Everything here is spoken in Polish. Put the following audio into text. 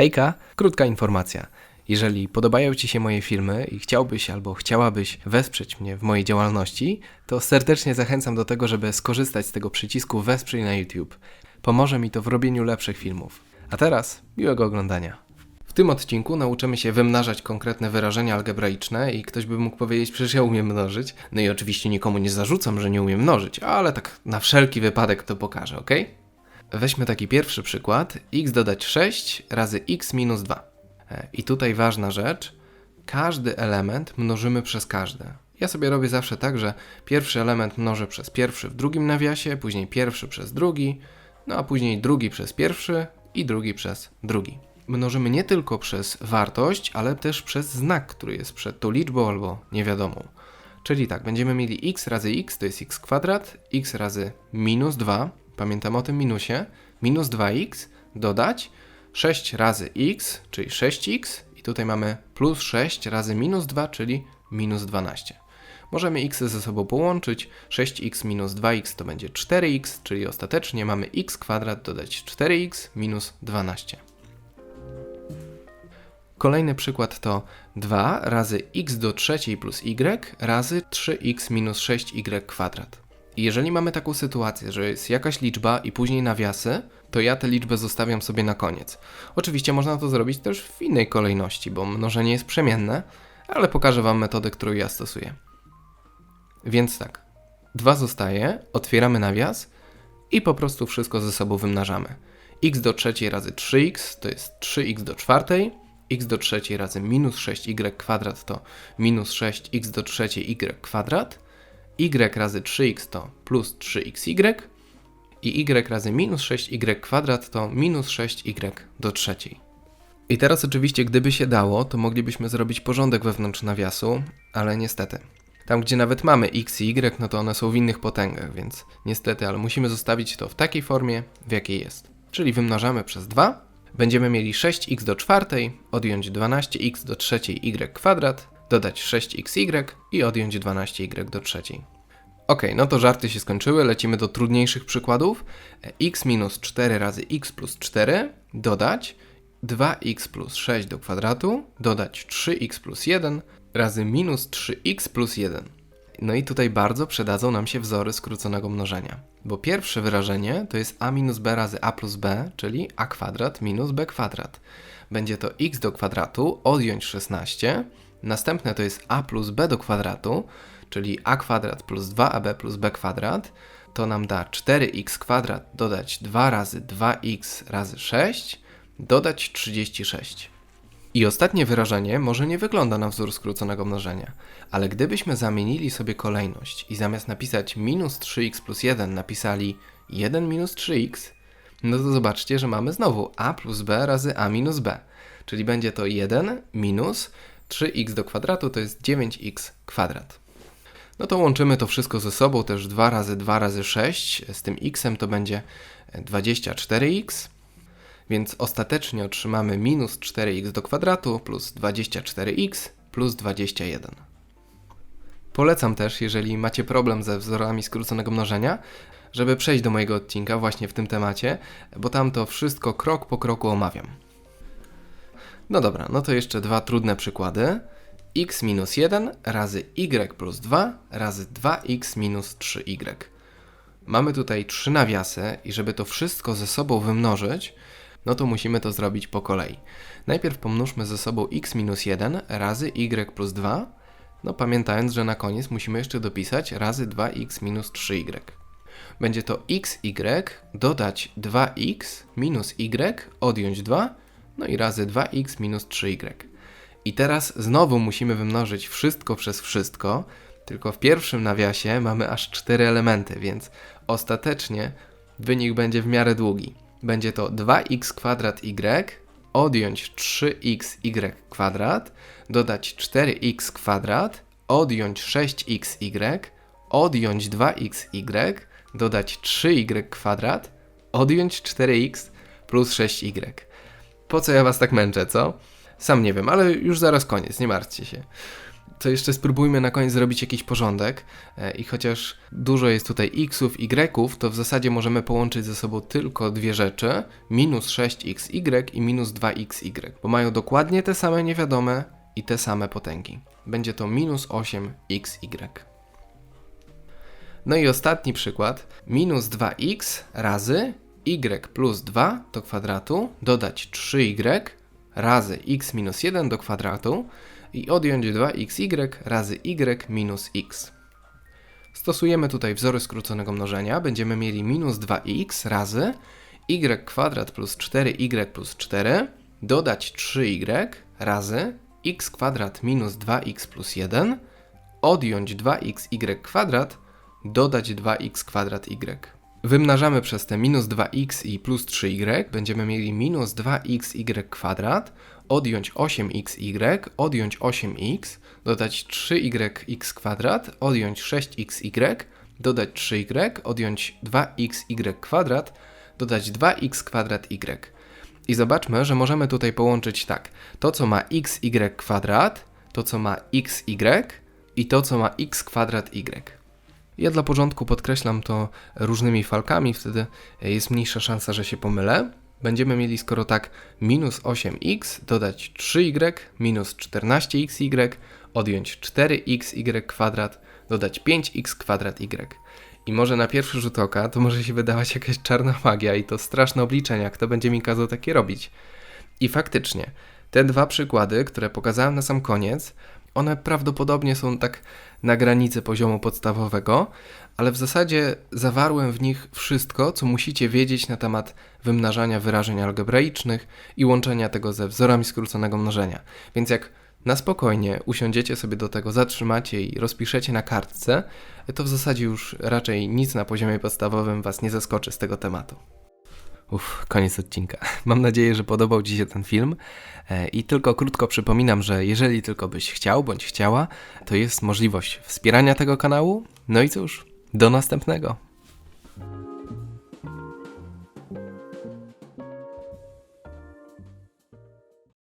Hejka, krótka informacja. Jeżeli podobają Ci się moje filmy i chciałbyś albo chciałabyś wesprzeć mnie w mojej działalności, to serdecznie zachęcam do tego, żeby skorzystać z tego przycisku Wesprzyj na YouTube. Pomoże mi to w robieniu lepszych filmów. A teraz miłego oglądania. W tym odcinku nauczymy się wymnażać konkretne wyrażenia algebraiczne i ktoś by mógł powiedzieć, przecież ja umiem mnożyć. No i oczywiście nikomu nie zarzucam, że nie umiem mnożyć, ale tak na wszelki wypadek to pokażę, ok? Weźmy taki pierwszy przykład. x dodać 6 razy x minus 2. E, I tutaj ważna rzecz. Każdy element mnożymy przez każdy. Ja sobie robię zawsze tak, że pierwszy element mnożę przez pierwszy w drugim nawiasie, później pierwszy przez drugi, no a później drugi przez pierwszy i drugi przez drugi. Mnożymy nie tylko przez wartość, ale też przez znak, który jest przed tą liczbą albo niewiadomą. Czyli tak, będziemy mieli x razy x to jest x kwadrat, x razy minus 2, pamiętam o tym minusie, minus 2x dodać 6 razy x, czyli 6x i tutaj mamy plus 6 razy minus 2, czyli minus 12. Możemy x ze sobą połączyć. 6x minus 2x to będzie 4x, czyli ostatecznie mamy x kwadrat dodać 4x minus 12. Kolejny przykład to 2 razy x do trzeciej plus y razy 3x minus 6y kwadrat. Jeżeli mamy taką sytuację, że jest jakaś liczba i później nawiasy, to ja tę liczbę zostawiam sobie na koniec. Oczywiście można to zrobić też w innej kolejności, bo mnożenie jest przemienne, ale pokażę Wam metodę, którą ja stosuję. Więc tak, 2 zostaje, otwieramy nawias i po prostu wszystko ze sobą wymnażamy. x do trzeciej razy 3x to jest 3x do czwartej, x do trzeciej razy minus 6y kwadrat to minus 6x do trzeciej y kwadrat, y razy 3x to plus 3xy i y razy minus 6y kwadrat to minus 6y do trzeciej. I teraz oczywiście, gdyby się dało, to moglibyśmy zrobić porządek wewnątrz nawiasu, ale niestety. Tam, gdzie nawet mamy x i y, no to one są w innych potęgach, więc niestety, ale musimy zostawić to w takiej formie, w jakiej jest. Czyli wymnażamy przez 2, będziemy mieli 6x do czwartej, odjąć 12x do trzeciej y kwadrat, dodać 6xy i odjąć 12y do trzeciej. Ok, no to żarty się skończyły, lecimy do trudniejszych przykładów. x minus 4 razy x plus 4 dodać 2x plus 6 do kwadratu, dodać 3x plus 1 razy minus 3x plus 1. No i tutaj bardzo przydadzą nam się wzory skróconego mnożenia. Bo pierwsze wyrażenie to jest a minus b razy a plus b, czyli a kwadrat minus b kwadrat. Będzie to x do kwadratu odjąć 16. Następne to jest a plus b do kwadratu, czyli a kwadrat plus 2ab plus b kwadrat. To nam da 4x kwadrat dodać 2 razy 2x razy 6, dodać 36. I ostatnie wyrażenie może nie wygląda na wzór skróconego mnożenia, ale gdybyśmy zamienili sobie kolejność i zamiast napisać minus 3x plus 1 napisali 1 minus 3x, no to zobaczcie, że mamy znowu a plus b razy a minus b, czyli będzie to 1 minus 3x do kwadratu to jest 9x kwadrat. No to łączymy to wszystko ze sobą, też 2 razy 2 razy 6, z tym x to będzie 24x, więc ostatecznie otrzymamy minus 4x do kwadratu plus 24x plus 21. Polecam też, jeżeli macie problem ze wzorami skróconego mnożenia, żeby przejść do mojego odcinka właśnie w tym temacie, bo tam to wszystko krok po kroku omawiam. No dobra, no to jeszcze dwa trudne przykłady. x minus 1 razy y plus 2 razy 2x minus 3y. Mamy tutaj trzy nawiasy i żeby to wszystko ze sobą wymnożyć, no to musimy to zrobić po kolei. Najpierw pomnóżmy ze sobą x minus 1 razy y plus 2, no pamiętając, że na koniec musimy jeszcze dopisać razy 2x minus 3y. Będzie to xy dodać 2x minus y odjąć 2, no i razy 2x minus 3y. I teraz znowu musimy wymnożyć wszystko przez wszystko, tylko w pierwszym nawiasie mamy aż 4 elementy, więc ostatecznie wynik będzie w miarę długi. Będzie to 2x kwadrat y odjąć 3xy kwadrat, dodać 4x kwadrat, odjąć 6xy, odjąć 2xy, dodać 3y kwadrat, odjąć 4x plus 6y. Po co ja was tak męczę, co? Sam nie wiem, ale już zaraz koniec, nie martwcie się. to jeszcze spróbujmy na koniec zrobić jakiś porządek. E, I chociaż dużo jest tutaj xów, y'ów, to w zasadzie możemy połączyć ze sobą tylko dwie rzeczy: minus 6xy i minus 2xy, bo mają dokładnie te same niewiadome i te same potęgi. Będzie to minus 8xy. No i ostatni przykład. Minus 2x razy y plus 2 do kwadratu dodać 3y razy x minus 1 do kwadratu i odjąć 2xy razy y minus x. Stosujemy tutaj wzory skróconego mnożenia. Będziemy mieli minus 2x razy y kwadrat plus 4y plus 4 dodać 3y razy x kwadrat minus 2x plus 1 odjąć 2xy kwadrat dodać 2x kwadrat y. Wymnażamy przez te minus 2x i plus 3y, będziemy mieli minus 2xy kwadrat, odjąć 8xy, odjąć 8x, dodać 3yx kwadrat, odjąć 6xy, dodać 3y, odjąć 2xy kwadrat, dodać 2x kwadrat y. I zobaczmy, że możemy tutaj połączyć tak, to co ma xy kwadrat, to co ma xy i to co ma x kwadrat y. Ja dla porządku podkreślam to różnymi falkami, wtedy jest mniejsza szansa, że się pomylę. Będziemy mieli skoro tak minus 8x dodać 3y minus 14xy odjąć 4xy kwadrat dodać 5x kwadrat y. I może na pierwszy rzut oka to może się wydawać jakaś czarna magia i to straszne obliczenia, kto będzie mi kazał takie robić. I faktycznie, te dwa przykłady, które pokazałem na sam koniec, one prawdopodobnie są tak na granicy poziomu podstawowego, ale w zasadzie zawarłem w nich wszystko, co musicie wiedzieć na temat wymnażania wyrażeń algebraicznych i łączenia tego ze wzorami skróconego mnożenia. Więc jak na spokojnie usiądziecie sobie do tego, zatrzymacie i rozpiszecie na kartce, to w zasadzie już raczej nic na poziomie podstawowym Was nie zaskoczy z tego tematu. Uff, koniec odcinka. Mam nadzieję, że podobał Ci się ten film. E, I tylko krótko przypominam, że jeżeli tylko byś chciał bądź chciała, to jest możliwość wspierania tego kanału. No i cóż, do następnego.